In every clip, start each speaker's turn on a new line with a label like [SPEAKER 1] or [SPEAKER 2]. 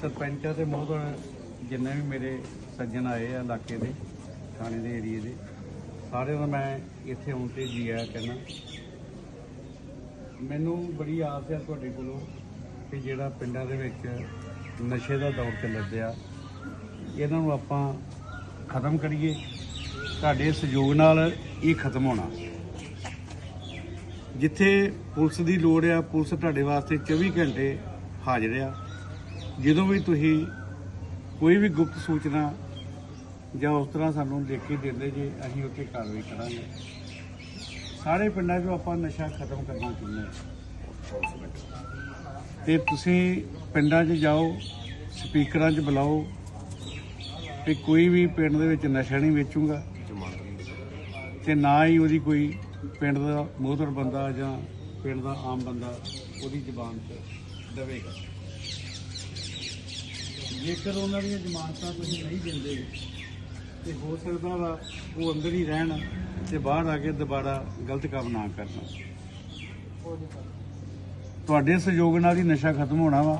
[SPEAKER 1] ਸਰਪੰਚਾਂ ਤੇ ਮੋਹਤਰ ਜਿੰਨੇ ਵੀ ਮੇਰੇ ਸੱਜਣ ਆਏ ਆ ਇਲਾਕੇ ਦੇ, ਥਾਣੇ ਦੇ ਏਰੀਏ ਦੇ, ਸਾਰਿਆਂ ਦਾ ਮੈਂ ਇੱਥੇ ਆਉਣ ਤੇ ਜੀ ਆਇਆ ਕਹਿੰਦਾ ਮੈਨੂੰ ਬੜੀ ਆਸ ਹੈ ਤੁਹਾਡੇ ਕੋਲੋਂ ਕਿ ਜਿਹੜਾ ਪਿੰਡਾਂ ਦੇ ਵਿੱਚ ਨਸ਼ੇ ਦਾ ਦੌਰ ਚੱਲ ਰਿਹਾ ਇਹਨਾਂ ਨੂੰ ਆਪਾਂ ਖਤਮ ਕਰੀਏ, ਤੁਹਾਡੇ ਸਹਿਯੋਗ ਨਾਲ ਇਹ ਖਤਮ ਹੋਣਾ। ਜਿੱਥੇ ਪੁਲਿਸ ਦੀ ਲੋੜ ਆ, ਪੁਲਿਸ ਤੁਹਾਡੇ ਵਾਸਤੇ 24 ਘੰਟੇ ਹਾਜ਼ਰ ਆ। ਜਦੋਂ ਵੀ ਤੁਸੀਂ ਕੋਈ ਵੀ ਗੁਪਤ ਸੂਚਨਾ ਜਾਂ ਉਸ ਤਰ੍ਹਾਂ ਸਾਨੂੰ ਲਿਖ ਕੇ ਦਿੰਦੇ ਜੇ, ਅਸੀਂ ਉੱਥੇ ਕਾਰਵਾਈ ਕਰਾਂਗੇ। ਸਾਰੇ ਪਿੰਡਾਂ 'ਚੋਂ ਆਪਾਂ ਨਸ਼ਾ ਖਤਮ ਕਰਨਾ ਚਾਹੁੰਦੇ ਹਾਂ। ਤੇ ਤੁਸੀਂ ਪਿੰਡਾਂ 'ਚ ਜਾਓ, ਸਪੀਕਰਾਂ 'ਚ ਬੁਲਾਓ ਕਿ ਕੋਈ ਵੀ ਪਿੰਡ ਦੇ ਵਿੱਚ ਨਸ਼ਾ ਨਹੀਂ ਵੇਚੂਗਾ। ਤੇ ਨਾ ਹੀ ਉਹਦੀ ਕੋਈ ਪਿੰਡ ਦਾ ਮੋਹਤਰ ਬੰਦਾ ਜਾਂ ਪਿੰਡ ਦਾ ਆਮ ਬੰਦਾ ਉਹਦੀ ਜ਼ਬਾਨ ਤੇ ਦੇਵੇਗਾ। ਜੇਕਰ ਉਹਨਾਂ ਦੀਆਂ ਜ਼ਮਾਨਤਾਂ ਤੁਸੀਂ ਨਹੀਂ ਦਿੰਦੇ ਤੇ ਹੋ ਸਕਦਾ ਵਾ ਉਹ ਅੰਦਰ ਹੀ ਰਹਿਣ ਤੇ ਬਾਹਰ ਆ ਕੇ ਦੁਬਾਰਾ ਗਲਤ ਕੰਮ ਨਾ ਕਰਨ। ਤੁਹਾਡੇ ਸਹਿਯੋਗ ਨਾਲ ਹੀ ਨਸ਼ਾ ਖਤਮ ਹੋਣਾ ਵਾ।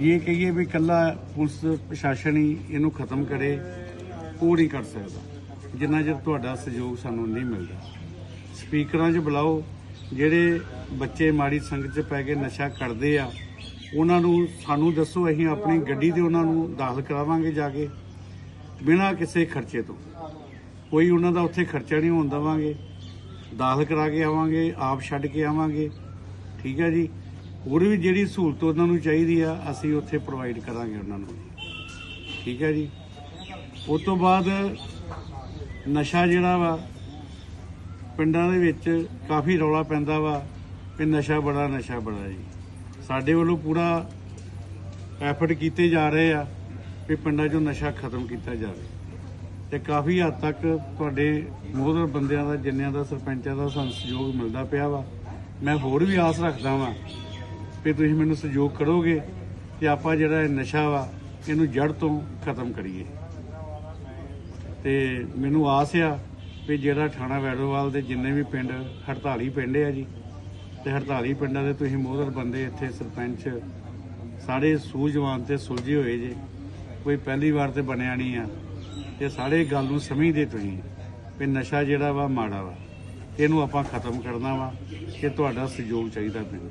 [SPEAKER 1] ਇਹ ਕਹੀਏ ਵੀ ਕੱਲਾ ਪੁਲਿਸ ਪ੍ਰਸ਼ਾਸਨ ਹੀ ਇਹਨੂੰ ਖਤਮ ਕਰੇ, ਉਹ ਨਹੀਂ ਕਰ ਸਕਦਾ। ਜਿੰਨਾ ਚਿਰ ਤੁਹਾਡਾ ਸਹਿਯੋਗ ਸਾਨੂੰ ਨਹੀਂ ਮਿਲਦਾ। ਸਪੀਕਰਾਂ 'ਚ ਬੁਲਾਓ, ਜਿਹੜੇ ਬੱਚੇ ਮਾੜੀ ਸੰਗਤ 'ਚ ਪੈ ਕੇ ਨਸ਼ਾ ਕਰਦੇ ਆ ਉਹਨਾਂ ਨੂੰ ਸਾਨੂੰ ਦੱਸੋ, ਅਸੀਂ ਆਪਣੀ ਗੱਡੀ ਤੇ ਉਹਨਾਂ ਨੂੰ ਦਾਖਲ ਕਰਾਵਾਂਗੇ ਜਾ ਕੇ, ਬਿਨਾਂ ਕਿਸੇ ਖਰਚੇ ਤੋਂ। ਕੋਈ ਉਹਨਾਂ ਦਾ ਉੱਥੇ ਖਰਚਾ ਨਹੀਂ ਹੋਣ ਦੇਵਾਂਗੇ। ਦਾਖਲ ਕਰਾ ਕੇ ਆਵਾਂਗੇ, ਆਪ ਛੱਡ ਕੇ ਆਵਾਂਗੇ। ਠੀਕ ਹੈ ਜੀ? ਹੋਰ ਵੀ ਜਿਹੜੀ ਸਹੂਲਤ ਉਹਨਾਂ ਨੂੰ ਚਾਹੀਦੀ ਆ, ਅਸੀਂ ਉੱਥੇ ਪ੍ਰੋਵਾਈਡ ਕਰਾਂਗੇ ਉਹਨਾਂ ਨੂੰ। ਠੀਕ ਹੈ ਜੀ? ਉਸ ਤੋਂ ਬਾਅਦ ਨਸ਼ਾ ਜਿਹੜਾ ਵਾ, ਪਿੰਡਾਂ ਦੇ ਵਿੱਚ ਕਾਫੀ ਰੌਲਾ ਪੈਂਦਾ ਵਾ ਕਿ ਨਸ਼ਾ ਬੜਾ ਨਸ਼ਾ ਬੜਾ ਜੀ। ਸਾਡੇ ਵੱਲੋਂ ਪੂਰਾ ਐਫਰਟ ਕੀਤੇ ਜਾ ਰਹੇ ਆ ਕਿ ਪਿੰਡਾਂ 'ਚੋਂ ਨਸ਼ਾ ਖਤਮ ਕੀਤਾ ਜਾਵੇ। ਤੇ ਕਾਫੀ ਹੱਦ ਤੱਕ ਤੁਹਾਡੇ ਮੋਹਦਰ ਬੰਦਿਆਂ ਦਾ, ਜਿੰਨਿਆਂ ਦਾ, ਸਰਪੰਚਾਂ ਦਾ ਸਾਨੂੰ ਸਹਿਯੋਗ ਮਿਲਦਾ ਪਿਆ ਵਾ। ਮੈਂ ਹੋਰ ਵੀ ਆਸ ਰੱਖਦਾ ਵਾਂ ਕਿ ਤੁਸੀਂ ਮੈਨੂੰ ਸਹਿਯੋਗ ਕਰੋਗੇ ਕਿ ਆਪਾਂ ਜਿਹੜਾ ਇਹ ਨਸ਼ਾ ਵਾ, ਇਹਨੂੰ ਜੜ ਤੋਂ ਖਤਮ ਕਰੀਏ। ਤੇ ਮੈਨੂੰ ਆਸ ਆ ਵੀ ਜਿਹੜਾ ਥਾਣਾ ਵੈੜੋਵਾਲ ਦੇ ਜਿੰਨੇ ਵੀ ਪਿੰਡ 48 ਪਿੰਡ ਆ ਜੀ ਤੇ 48 ਪਿੰਡਾਂ ਦੇ ਤੁਸੀਂ ਮੋਹਰ ਬੰਦੇ ਇੱਥੇ ਸਰਪੰਚ, ਸਾਰੇ ਸੂਝਵਾਨ ਤੇ ਸੁਲਝੇ ਹੋਏ ਜੇ। ਕੋਈ ਪਹਿਲੀ ਵਾਰ ਤੇ ਬਣਿਆ ਨਹੀਂ ਆ। ਤੇ ਸਾਰੇ ਗੱਲ ਨੂੰ ਸਮਝਦੇ ਤੁਸੀਂ। ਵੀ ਨਸ਼ਾ ਜਿਹੜਾ ਵਾ ਮਾੜਾ ਵਾ। ਇਹਨੂੰ ਆਪਾਂ ਖਤਮ ਕਰਨਾ ਵਾ। ਕਿ ਤੁਹਾਡਾ ਸਹਿਯੋਗ ਚਾਹੀਦਾ ਮੈਨੂੰ।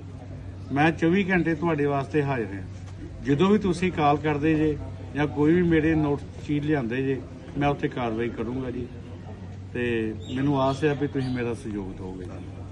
[SPEAKER 1] ਮੈਂ 24 ਘੰਟੇ ਤੁਹਾਡੇ ਵਾਸਤੇ ਹਾਜ਼ਰ ਹਾਂ। ਜਦੋਂ ਵੀ ਤੁਸੀਂ ਕਾਲ ਕਰਦੇ ਜੇ ਜਾਂ ਕੋਈ ਵੀ ਮੇਰੇ ਨੋਟ ਚੀਜ਼ ਲਿਆਂਦੇ ਜੇ, ਮੈਂ ਉੱਥੇ ਕਾਰਵਾਈ ਕਰੂੰਗਾ ਜੀ। ਤੇ ਮੈਨੂੰ ਆਸ ਹੈ ਵੀ ਤੁਸੀਂ ਮੇਰਾ ਸਹਿਯੋਗ ਦਿਓਗੇ ਜੀ।